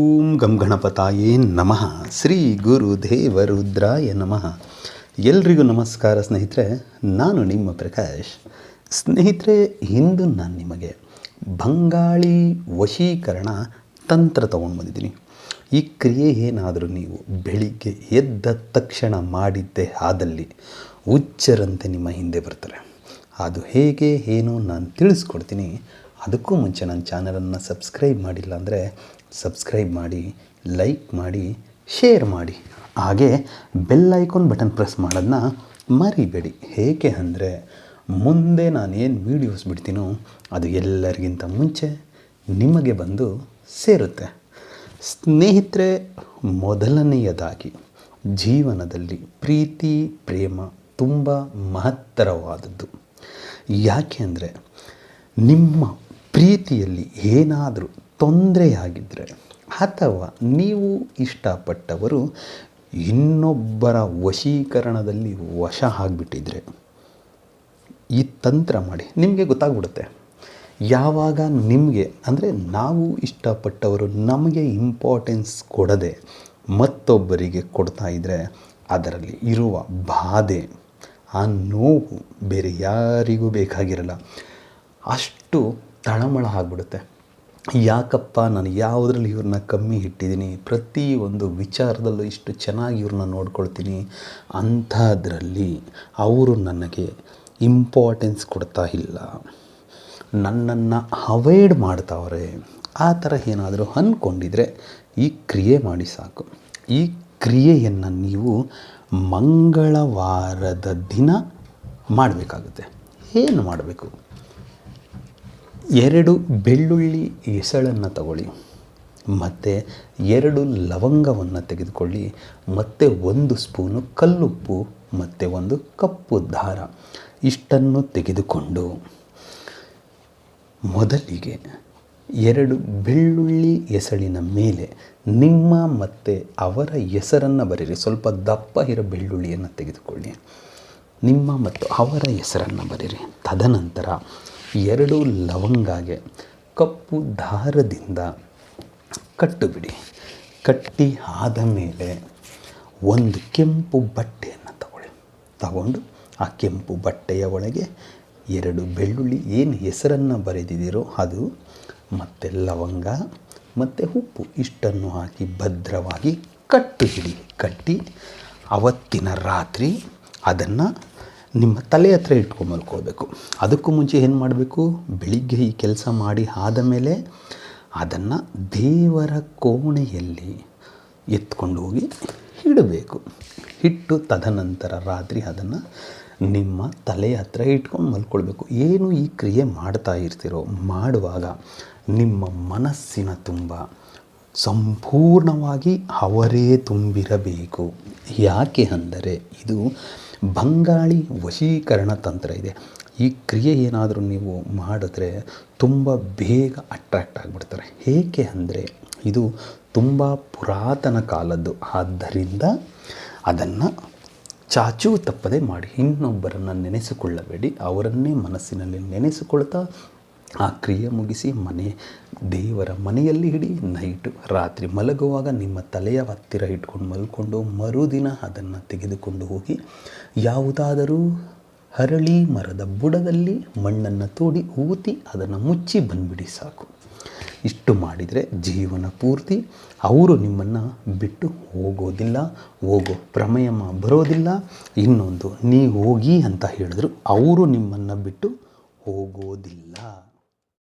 ಓಂ ಗಂ ಗಣಪತಾಯೇ ನಮಃ. ಶ್ರೀ ಗುರು ದೇವರುದ್ರಾಯ ನಮಃ. ಎಲ್ರಿಗೂ ನಮಸ್ಕಾರ ಸ್ನೇಹಿತರೆ, ನಾನು ನಿಮ್ಮ ಪ್ರಕಾಶ್. ಸ್ನೇಹಿತರೆ, ಇಂದು ನಾನು ನಿಮಗೆ ಬಂಗಾಳಿ ವಶೀಕರಣ ತಂತ್ರ ತೊಗೊಂಡು ಬಂದಿದ್ದೀನಿ. ಈ ಕ್ರಿಯೆ ಏನಾದರೂ ನೀವು ಬೆಳಿಗ್ಗೆ ಎದ್ದ ತಕ್ಷಣ ಮಾಡಿದ್ದೆ ಆದಲ್ಲಿ ಹುಚ್ಚರಂತೆ ನಿಮ್ಮ ಹಿಂದೆ ಬರ್ತಾರೆ. ಅದು ಹೇಗೆ, ಏನು ನಾನು ತಿಳಿಸ್ಕೊಡ್ತೀನಿ. ಅದಕ್ಕೂ ಮುಂಚೆ ನನ್ನ ಚಾನಲನ್ನು ಸಬ್ಸ್ಕ್ರೈಬ್ ಮಾಡಿಲ್ಲ ಅಂದರೆ ಸಬ್ಸ್ಕ್ರೈಬ್ ಮಾಡಿ, ಲೈಕ್ ಮಾಡಿ, ಶೇರ್ ಮಾಡಿ. ಹಾಗೆ ಬೆಲ್ ಐಕಾನ್ ಬಟನ್ ಪ್ರೆಸ್ ಮಾಡೋದನ್ನ ಮರಿಬೇಡಿ. ಹೇಗೆ ಅಂದರೆ ಮುಂದೆ ಏನು ವೀಡಿಯೋಸ್ ಬಿಡ್ತೀನೋ ಅದು ಎಲ್ಲರಿಗಿಂತ ಮುಂಚೆ ನಿಮಗೆ ಬಂದು ಸೇರುತ್ತೆ. ಸ್ನೇಹಿತರೆ, ಮೊದಲನೆಯದಾಗಿ ಜೀವನದಲ್ಲಿ ಪ್ರೀತಿ, ಪ್ರೇಮ ತುಂಬ ಮಹತ್ತರವಾದದ್ದು. ಯಾಕೆ ಅಂದರೆ ನಿಮ್ಮ ಪ್ರೀತಿಯಲ್ಲಿ ಏನಾದರೂ ತೊಂದರೆಯಾಗಿದ್ದರೆ ಅಥವಾ ನೀವು ಇಷ್ಟಪಟ್ಟವರು ಇನ್ನೊಬ್ಬರ ವಶೀಕರಣದಲ್ಲಿ ವಶ ಆಗಿಬಿಟ್ಟಿದ್ರೆ, ಈ ತಂತ್ರ ಮಾಡಿ, ನಿಮಗೆ ಗೊತ್ತಾಗ್ಬಿಡುತ್ತೆ. ಯಾವಾಗ ನಿಮಗೆ, ಅಂದರೆ ನಾವು ಇಷ್ಟಪಟ್ಟವರು ನಮಗೆ ಇಂಪಾರ್ಟೆನ್ಸ್ ಕೊಡದೆ ಮತ್ತೊಬ್ಬರಿಗೆ ಕೊಡ್ತಾ ಇದ್ದರೆ ಅದರಲ್ಲಿ ಇರುವ ಬಾಧೆ, ಆ ನೋವು ಬೇರೆ ಯಾರಿಗೂ ಬೇಕಾಗಿರಲ್ಲ. ಅಷ್ಟು ತಳಮಳ ಆಗಿಬಿಡುತ್ತೆ. ಯಾಕಪ್ಪ ನಾನು ಯಾವುದ್ರಲ್ಲಿ ಇವ್ರನ್ನ ಕಮ್ಮಿ ಇಟ್ಟಿದ್ದೀನಿ? ಪ್ರತಿ ಒಂದು ವಿಚಾರದಲ್ಲೂ ಇಷ್ಟು ಚೆನ್ನಾಗಿ ಇವ್ರನ್ನ ನೋಡ್ಕೊಳ್ತೀನಿ ಅಂಥದ್ರಲ್ಲಿ ಅವರು ನನಗೆ ಇಂಪಾರ್ಟೆನ್ಸ್ ಕೊಡ್ತಾ ಇಲ್ಲ. ನನ್ನನ್ನು ಅವಾಯ್ಡ್ ಮಾಡ್ತಾವ್ರೆ. ಆ ಥರ ಏನಾದರೂ ಅಂದ್ಕೊಂಡಿದ್ರೆ ಈ ಕ್ರಿಯೆ ಮಾಡಿ ಸಾಕು. ಈ ಕ್ರಿಯೆಯನ್ನು ನೀವು ಮಂಗಳವಾರದ ದಿನ ಮಾಡಬೇಕಾಗುತ್ತೆ. ಏನು ಮಾಡಬೇಕು? ಎರಡು ಬೆಳ್ಳುಳ್ಳಿ ಎಸಳನ್ನು ತಗೊಳ್ಳಿ, ಮತ್ತು ಎರಡು ಲವಂಗವನ್ನು ತೆಗೆದುಕೊಳ್ಳಿ, ಮತ್ತು ಒಂದು ಸ್ಪೂನು ಕಲ್ಲುಪ್ಪು, ಮತ್ತು ಒಂದು ಕಪ್ಪು ದಾರ, ಇಷ್ಟನ್ನು ತೆಗೆದುಕೊಂಡು ಮೊದಲಿಗೆ ಎರಡು ಬೆಳ್ಳುಳ್ಳಿ ಎಸಳಿನ ಮೇಲೆ ನಿಮ್ಮ ಮತ್ತು ಅವರ ಹೆಸರನ್ನು ಬರೀರಿ ಸ್ವಲ್ಪ ದಪ್ಪ ಇರೋ ಬೆಳ್ಳುಳ್ಳಿಯನ್ನು ತೆಗೆದುಕೊಳ್ಳಿ. ನಿಮ್ಮ ಮತ್ತು ಅವರ ಹೆಸರನ್ನು ಬರೀರಿ ತದನಂತರ ಎರಡು ಲವಂಗಾಗೆ ಕಪ್ಪು ದಾರದಿಂದ ಕಟ್ಟುಬಿಡಿ. ಕಟ್ಟಿ ಆದ ಮೇಲೆ ಒಂದು ಕೆಂಪು ಬಟ್ಟೆಯನ್ನು ತಗೊಳ್ಳಿ. ತಗೊಂಡು ಆ ಕೆಂಪು ಬಟ್ಟೆಯ ಒಳಗೆ ಎರಡು ಬೆಳ್ಳುಳ್ಳಿ, ಏನು ಹೆಸರನ್ನು ಬರೆದಿದ್ದೀರೋ ಅದು, ಮತ್ತು ಲವಂಗ, ಮತ್ತು ಉಪ್ಪು, ಇಷ್ಟನ್ನು ಹಾಕಿ ಭದ್ರವಾಗಿ ಕಟ್ಟು ಕಟ್ಟಿ ಅವತ್ತಿನ ರಾತ್ರಿ ಅದನ್ನು ನಿಮ್ಮ ತಲೆ ಹತ್ರ ಇಟ್ಕೊಂಡು ಮಲ್ಕೋಬೇಕು ಅದಕ್ಕೂ ಮುಂಚೆ ಏನು ಮಾಡಬೇಕು? ಬೆಳಿಗ್ಗೆ ಈ ಕೆಲಸ ಮಾಡಿ ಆದ ಮೇಲೆ ಅದನ್ನು ದೇವರ ಕೋಣೆಯಲ್ಲಿ ಎತ್ಕೊಂಡು ಹೋಗಿ ಇಡಬೇಕು. ಇಟ್ಟು ತದನಂತರ ರಾತ್ರಿ ಅದನ್ನು ನಿಮ್ಮ ತಲೆ ಹತ್ರ ಇಟ್ಕೊಂಡು ಮಲ್ಕೊಳ್ಬೇಕು. ಏನು ಈ ಕ್ರಿಯೆ ಮಾಡ್ತಾ ಇರ್ತೀರೋ, ಮಾಡುವಾಗ ನಿಮ್ಮ ಮನಸ್ಸಿನ ತುಂಬ ಸಂಪೂರ್ಣವಾಗಿ ಅವರೇ ತುಂಬಿರಬೇಕು. ಯಾಕೆ ಅಂದರೆ ಇದು ಬಂಗಾಳಿ ವಶೀಕರಣ ತಂತ್ರ ಇದೆ. ಈ ಕ್ರಿಯೆ ಏನಾದರೂ ನೀವು ಮಾಡಿದ್ರೆ ತುಂಬ ಬೇಗ ಅಟ್ರ್ಯಾಕ್ಟ್ ಆಗಿಬಿಡ್ತಾರೆ. ಏಕೆ ಅಂದರೆ ಇದು ತುಂಬ ಪುರಾತನ ಕಾಲದ್ದು. ಆದ್ದರಿಂದ ಅದನ್ನು ಚಾಚೂ ತಪ್ಪದೆ ಮಾಡಿ. ಇನ್ನೊಬ್ಬರನ್ನು ನೆನೆಸಿಕೊಳ್ಳಬೇಡಿ. ಅವರನ್ನೇ ಮನಸ್ಸಿನಲ್ಲಿ ನೆನೆಸಿಕೊಳ್ತಾ ಆ ಕ್ರಿಯೆ ಮುಗಿಸಿ ಮನೆ, ದೇವರ ಮನೆಯಲ್ಲಿ ಹಿಡಿ ನೈಟು, ರಾತ್ರಿ ಮಲಗುವಾಗ ನಿಮ್ಮ ತಲೆಯ ಹತ್ತಿರ ಇಟ್ಕೊಂಡು ಮಲ್ಕೊಂಡು ಮರುದಿನ ಅದನ್ನು ತೆಗೆದುಕೊಂಡು ಹೋಗಿ, ಯಾವುದಾದರೂ ಹರಳಿ ಮರದ ಬುಡದಲ್ಲಿ ಮಣ್ಣನ್ನು ತೋಡಿ ಊತಿ ಅದನ್ನು ಮುಚ್ಚಿ ಬಂದುಬಿಡಿ ಸಾಕು. ಇಷ್ಟು ಮಾಡಿದರೆ ಜೀವನ ಪೂರ್ತಿ. ಅವರು ನಿಮ್ಮನ್ನು ಬಿಟ್ಟು ಹೋಗೋದಿಲ್ಲ, ಹೋಗೋ ಪ್ರಮೇಯ ಬರೋದಿಲ್ಲ. ಇನ್ನೊಂದು, ನೀ ಹೋಗಿ ಅಂತ ಹೇಳಿದ್ರು. ಅವರು ನಿಮ್ಮನ್ನು ಬಿಟ್ಟು ಹೋಗೋದಿಲ್ಲ.